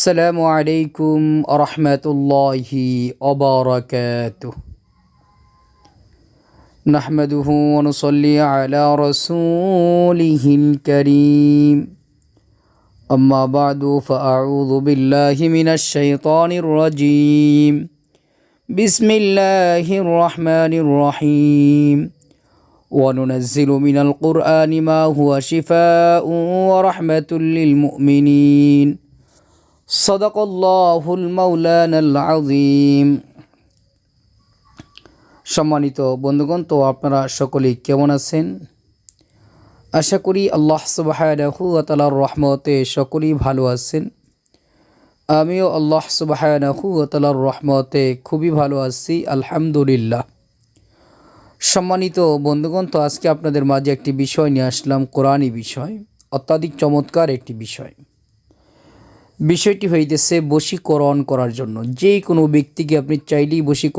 السلام عليكم ورحمة الله وبركاته. نحمده ونصلي على رسوله الكريم. أما بعد فأعوذ بالله من الشيطان الرجيم. بسم الله الرحمن الرحيم. وننزل من القرآن ما هو شفاء ورحمة للمؤمنين. صدق الله المولانا العظيم সম্মানিত বন্ধুগণ তো আপনারা সকলেই কেমন আছেন আশা করি আল্লাহ সুবাহানাহু তালার রহমতে সকলেই ভালো আছেন আমিও আল্লাহ সুবাহানাহু তালার রহমতে খুবই ভালো আছি আলহামদুলিল্লাহ সম্মানিত বন্ধুগণ তো আজকে আপনাদের মাঝে একটি বিষয় নিয়ে আসলাম কোরআনই বিষয় অত্যাধিক চমৎকার একটি বিষয় বিষয়টি হইতেছে বশীকরণ করার জন্য। যে কোনো ব্যক্তিকে আপনি চাইলেই বশী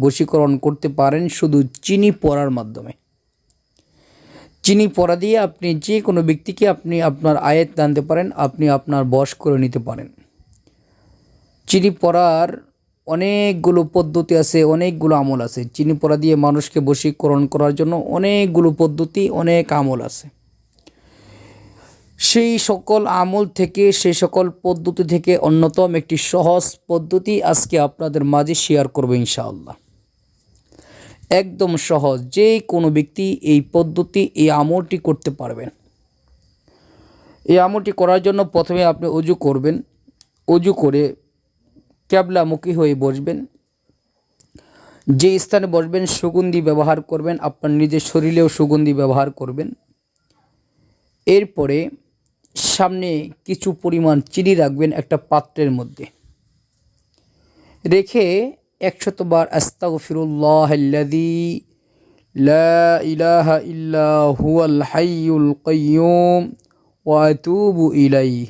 বশীকরণ করতে পারেন শুধু চিনি পড়ার মাধ্যমে। চিনি পড়া দিয়ে আপনি যে কোনো ব্যক্তিকে আপনি আপনার আয়েত আনতে পারেন, আপনি আপনার বশ করে নিতে পারেন। চিনি পড়ার অনেকগুলো পদ্ধতি আছে, অনেকগুলো আমল আছে। চিনি পড়া দিয়ে মানুষকে বশীকরণ করার জন্য অনেকগুলো পদ্ধতি, অনেক আমল আছে। সেই সকল আমল থেকে, সেই সকল পদ্ধতি থেকে অন্যতম একটি সহজ পদ্ধতি আজকে আপনাদের মাঝে শেয়ার করব ইনশাআল্লাহ। একদম সহজ, যে কোনো ব্যক্তি এই পদ্ধতি, এই আমলটি করতে পারবেন। এই আমলটি করার জন্য প্রথমে আপনি অজু করবেন। অজু করে ক্যাবলামুখী হয়ে বসবেন। যে স্থানে বসবেন, সুগন্ধি ব্যবহার করবেন, আপনার নিজের শরীরেও সুগন্ধি ব্যবহার করবেন। এরপরে সামনে কিছু পরিমাণ চিনি রাখবেন একটা পাত্রের মধ্যে। রেখে একশতবার আস্তাগফিরুল্লাহ লা ইলাহা ইল্লা হুয়াল হাইয়ুল কাইয়ুম ওয়া আতুবু ইলাইহি।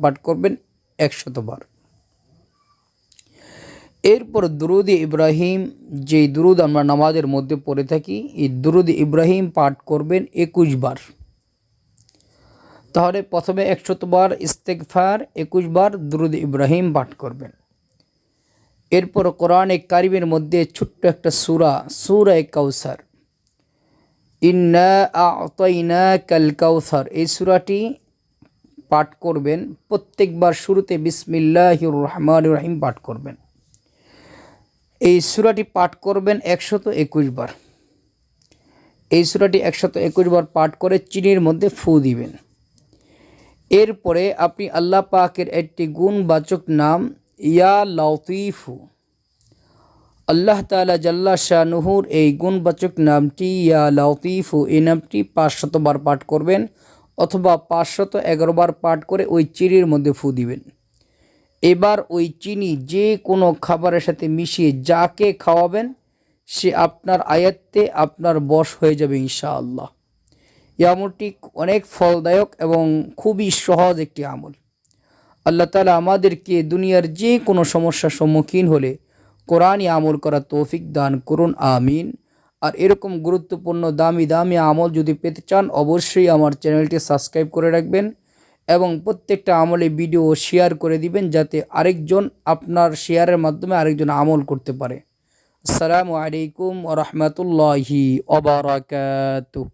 পাঠ করবেন একশতবার। এরপর দুরুদ ইব্রাহিম যে দুরুদ আমরা নামাজের মধ্যে পড়ে থাকি, এই দুরুদ ইব্রাহিম পাঠ করবেন একুশ বার। তাহলে প্রথমে একশতবার ইস্তেকফার একুশ বার দুরুদ ইব্রাহিম পাঠ করবেন। এরপর কোরআনে কারিমের মধ্যে ছোট্ট একটা সুরা সুরা কাউসার ইন্না কাল কাউসার এই সুরাটি পাঠ করবেন, প্রত্যেকবার শুরুতে বিসমিল্লাহির রহমান রহিম পাঠ করবেন। এই সুরাটি পাঠ করবেন একশত একুশ বার এই সুরাটি একশত একুশ বার পাঠ করে চিনির মধ্যে ফু দিবেন। এরপরে আপনি আল্লাহ পাকের একটি গুণবাচক নাম, ইয়া লতিফু। আল্লাহ তালা জাল্লা শাহনুহুর এই গুণবাচক নামটি, ইয়া লতিফু, এই নামটি পাঁচশতবার পাঠ করবেন অথবা পাঁচশত এগারোবার পাঠ করে ওই চিনির মধ্যে ফু দিবেন। এবার ওই চিনি যে কোনো খাবারের সাথে মিশিয়ে যাকে খাওয়াবেন, সে আপনার আয়াত্তে আপনার বশ হয়ে যাবে ইনশাআল্লাহ। এই আমলটি অনেক ফলদায়ক এবং খুবই সহজ একটি আমল। আল্লাহ তালা আমাদেরকে দুনিয়ার যে কোনো সমস্যার সম্মুখীন হলে কোরআনই আমল করা তৌফিক দান করুন, আমিন। আর এরকম গুরুত্বপূর্ণ দামি দামি আমল যদি পেতে চান, অবশ্যই আমার চ্যানেলটি সাবস্ক্রাইব করে রাখবেন এবং প্রত্যেকটা আমলে ভিডিও শেয়ার করে দিবেন যাতে আরেকজন আপনার শেয়ারের মাধ্যমে আরেকজন আমল করতে পারে। আসসালামু আলাইকুম রহমতুল্লাহি ওবরাকাতুহ